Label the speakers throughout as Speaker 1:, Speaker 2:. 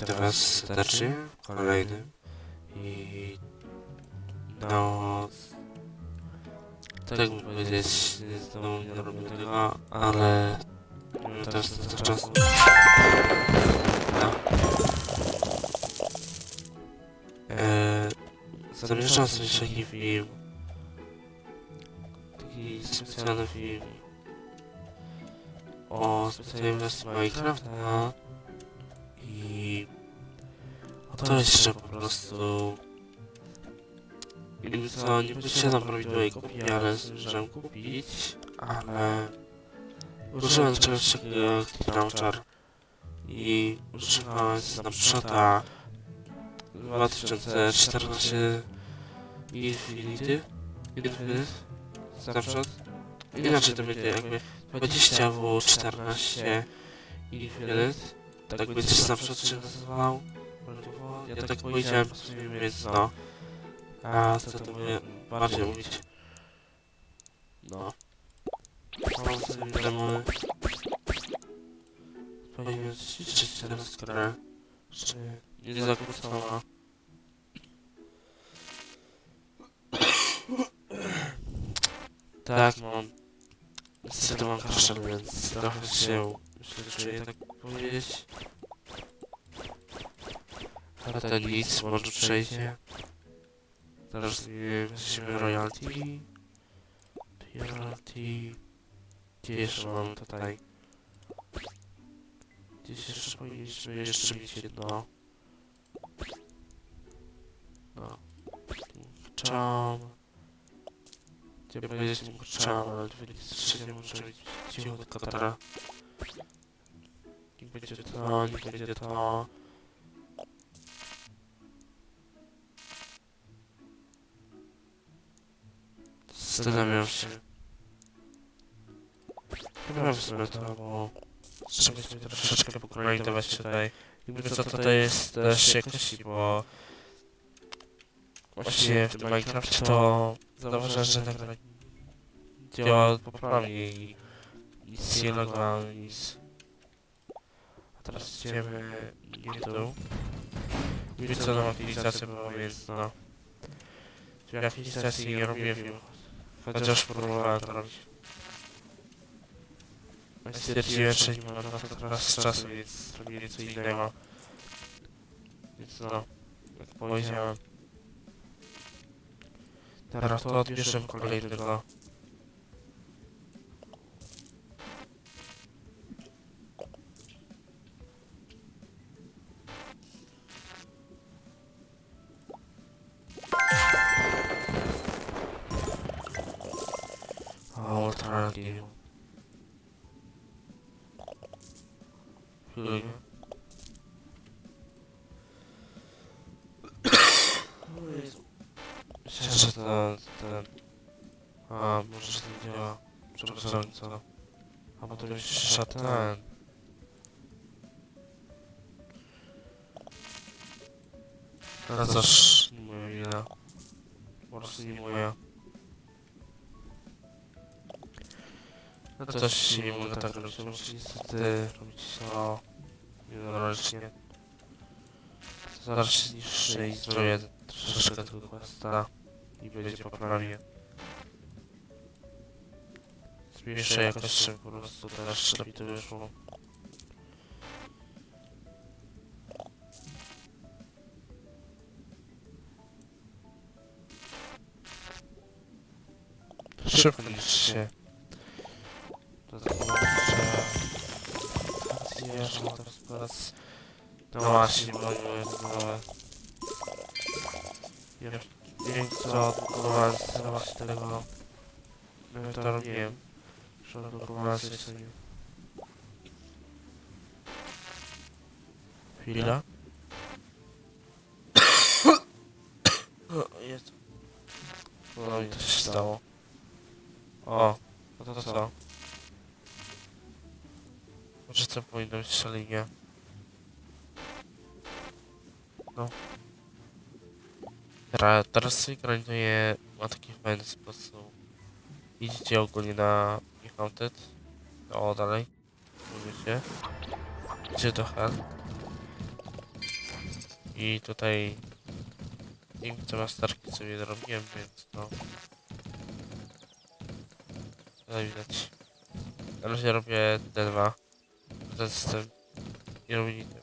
Speaker 1: Serdecznie w kolejnym i no tak bym powiedzieć, znowu nie robię tego, ale teraz na to czasu. No. Eee, zamierzam zrobić taki film, taki specjalny film o specjalnej wersji Minecrafta to jeszcze po prostu co, nie posiadam prawidłowej kopii, ale zdążyłem kupić, ale użyłem czegoś takiego jak Launcher i używałem Snapshota 2014 Infinity Infinite Snapshot inaczej to będzie jakby 20W14 Infinite tak będzie Snapshot się nazywał prawidłowo. Ja tak powiedziałem po swoim więc no. A co to mówię bardziej mówić no. Mam sobie demo powinien ćwiczyć teraz grę. czy nie zakłócona. tak mam niestety mam kaszel więc trochę się źle czuję tak powiedzieć ale to nic, może przejdzie. Zaraz nie weźmiemy royalty. Royalty. Gdzie jeszcze mamy tutaj? Gdzieś jeszcze powinniśmy jeszcze mieć jedno. No. Czam. Gdzie powiedzieć mu czam, ale nie może być cicho do katara. Nie będzie to, nie będzie to. Zastanawiam się. Chyba w sumie to, bo trzeba sobie troszeczkę pokolonizować tutaj. Jakby co to jest też jakości, bo właściwie w tym Minecraft to zauważam, że ta gra działa poprawnie i nic nie logła, nic. A teraz idziemy nie tu. Niby co nową aktualizację była, więc no. W aktualizacji nie robię film. Chociaż próbowałem to robić. No i Stwierdziłem, że nie ma na to teraz czasu, więc zrobię co innego. Więc no, jak powiedziałem. Teraz to odbierzemy kolejnego. Alternative. Chwilę. O Jezu. Myślę, że ten. A, może że to działa. Przepraszam, co? A, bo to już szatan. Teraz aż nie moja wina. Po prostu nie moja. No to też się nie mogę tak robić, to muszę niestety robić to jednorocznie. Zaraz się zniszczy i zrobię troszeczkę tego questa i będzie poprawnie. Zmniejszę jakoś, żeby po prostu teraz lepiej to wyszło. Szybko niszczy się. Dodatkowo jeszcze... Teraz... No właśnie, bo nie nowe. Nie wiem co odblokowałem z tego... No to robiłem. Że odblokowałem sobie sobie... Chwila. O, jest. No i to się stało. O, no to co? Może to powinno być szalenie. No. Teraz, teraz sobie granuję na taki fajny sposób. Idziecie ogólnie na Haunted. O, dalej. Mówicie. Idzie do Hell. I tutaj nie wiem co masterki sobie zrobiłem, więc no. Tutaj widać. Na razie robię D2. To jest tym iluminitem.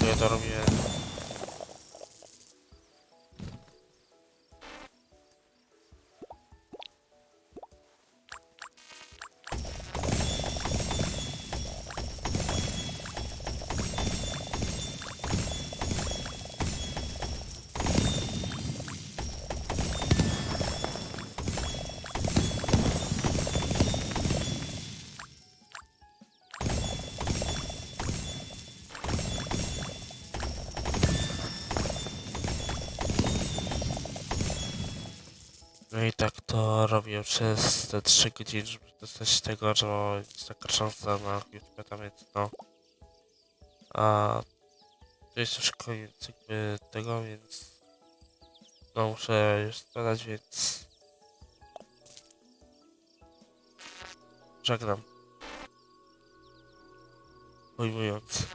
Speaker 1: To ja to robię. I tak to robię przez te 3 godziny, żeby dostać tego, że taka szansa na YouTube, więc no. A to jest już koniec jakby tego, więc no muszę już spadać, więc żegnam. Pojmując.